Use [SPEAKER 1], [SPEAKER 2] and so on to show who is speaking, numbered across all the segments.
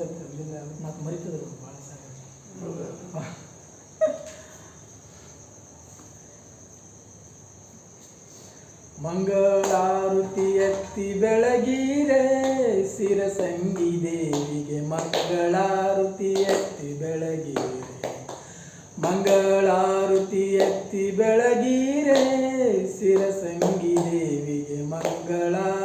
[SPEAKER 1] ಅನ್ಸತ್ತೆ ಅಲ್ಲಿಂದ ಮತ್ತೆ ಮರಿತದ್ರು ಭಾಳ ಸಾರಿ ಮಂಗಳಾರುತಿ ಎತ್ತಿ ಬೆಳಗೀರೆ ಸಿರಸಂಗಿ ದೇವಿಗೆ ಮಂಗಳಾರುತಿ ಎತ್ತಿ ಬೆಳಗಿರೆ. ಮಂಗಳಾರುತಿ ಎತ್ತಿ ಬೆಳಗೀರೆ ಸಿರಸಂಗಿ ದೇವಿಗೆ ಮಂಗಳಾರುತಿ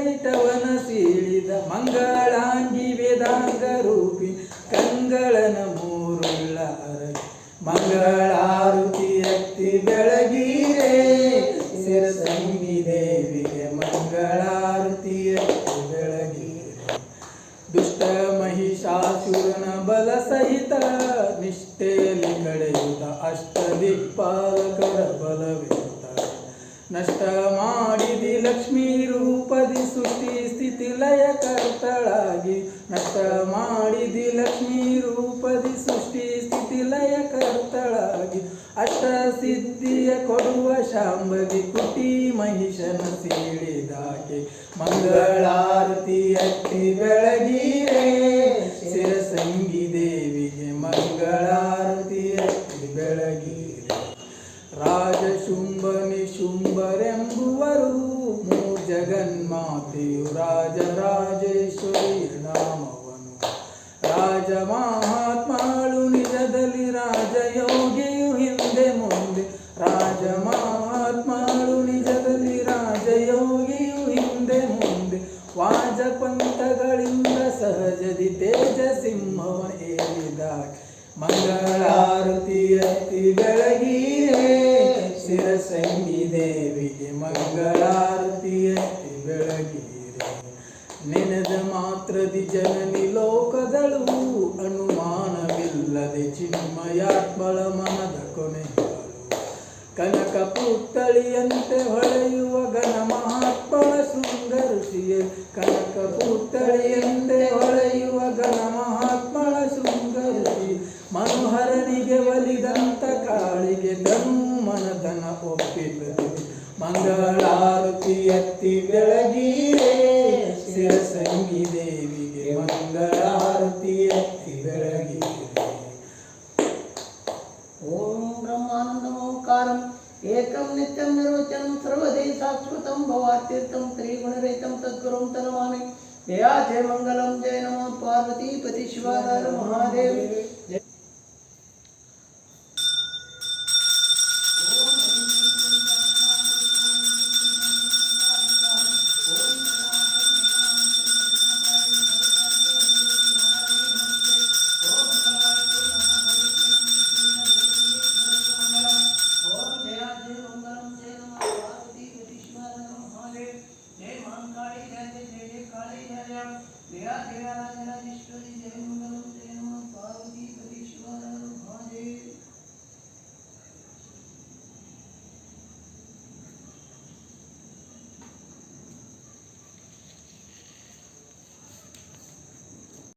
[SPEAKER 1] ಮಧು ಕೈಟವನ ಸೀಳಿದ ಮಂಗಳಾಂಗಿ ವೇದಾಂಗ ರೂಪಿ ಕಂಗಳನ ಮೂರುಳ್ಳ ಅರಗಿ ಮಂಗಳಾರುತಿ ಅತ್ತಿ ಬೆಳಗಿರೆ ಸಿರಸಂಗಿ ದೇವಿಗೆ ಮಂಗಳಾರುತಿ ಬೆಳಗೀರೆ ಬೆಳಗಿರೆ. ದುಷ್ಟ ಮಹಿಷಾಸುರನ ಬಲ ಸಹಿತ ನಿಷ್ಠೆಯಲ್ಲಿ ಕಳೆಯುತ್ತ ಅಷ್ಟ ದಿಕ್ಪಾಲಕರ ಬಲವಿರುತ್ತ. ನಷ್ಟ ಮಾಡಿದಿ ಲಕ್ಷ್ಮೀ ರೂಪದಿ ಸೃಷ್ಟಿ ಸ್ಥಿತಿ ಲಯ ಕರ್ತಳಾಗಿ ನಷ್ಟ ಮಾಡಿದಿ ಲಕ್ಷ್ಮೀ ರೂಪದಿ ಸೃಷ್ಟಿ ಸ್ಥಿತಿ ಲಯ ಕರ್ತಳಾಗಿ. ಅಷ್ಟ ಸಿದ್ಧಿಯ ಕೊಡುವ ಶಾಂಬದಿ ಕುಟಿ ಮಹಿಷನ ಸೀಳಿದಾಕೆ. ಮಂಗಳಾರತಿ ಅಟ್ಟಿ ಬೆಳಗೀರೆ ರಾಜ ಶುಂಭನಿ ಶುಂಭರೆಂಬುವರು ಮೂ ಜಗನ್ಮಾತೆಯು ರಾಜರಾಜೇಶ್ವರಿಯ ನಾಮವನು. ರಾಜ ಮಹಾತ್ಮಾಳು ನಿಜದಲ್ಲಿ ರಾಜಯೋಗಿಯು ಹಿಂದೆ ಮುಂದೆ. ರಾಜ ಮಹಾತ್ಮಾಳು ನಿಜದಲ್ಲಿ ರಾಜಯೋಗಿಯು ಹಿಂದೆ ಮುಂದೆ. ವಾಜಪಂಥಗಳಿಂದ ಸಹಜದಿ ತೇಜ ಸಿಂಹವ ಏರಿದಾಗ ಮಂಗಳಾರತಿ ಸಿರಸಂಗಿ ದೇವಿಗೆ ಮಂಗಳಾರತಿ ಅತಿ ಬೆಳಗೀರೆ ನೆನೆದ ಮಾತ್ರದಿ ಜನನಿ ಲೋಕದಳು, ಅನುಮಾನವಿಲ್ಲದೆ ಚಿನ್ಮಯಾತ್ಮಳ ಮನದ ಕೊನೆಗಳು. ಕನಕ ಪುತ್ತಳಿಯಂತೆ ಹೊಳೆಯುವ ಘನ ಮಹಾತ್ಮಳ ಶೃಂಗ ಕನಕ ಪುತ್ತಳಿಯಂತೆ ಹೊಳೆಯುವ ಘನ ಮಹಾತ್ಮಳ ಶೃಂಗ ಮನೋಹರನಿಗೆ ಒಲಿದಂತ ಕಾಳಿಗೆ ಧನು ಮನದನ ಒಪ್ಪಿದರು ಮಂಗಳಾರತಿ ಎತ್ತಿ ಬೆಳಗೀರೆ ಸಿರಸಂಗಿ ದೇವಿಗೆ ಮಂಗಳಾರತಿ ಎತ್ತಿ ಬೆಳಗೀರೆ
[SPEAKER 2] ಓಂ ಬ್ರಹ್ಮಾನಂದಮೋಂಕಾರಂ ಏಕಂ ನಿತ್ಯಂ ನಿರ್ವಚನಂ ಸರ್ವದೇ ಶಾಶ್ವತಂ ಭವಾತ್ಯರ್ಥಂ ತ್ರಿಗುಣರಹಿತಂ ತದ್ಗುರುಂ ತನಮಾಮಿ ಜಯ ಜಯ ಮಂಗಲಂ ಜಯ ನಮೋ ಪಾರ್ವತೀಪತಿ ಶಿವಾಧಾರ ಮಹಾದೇವ್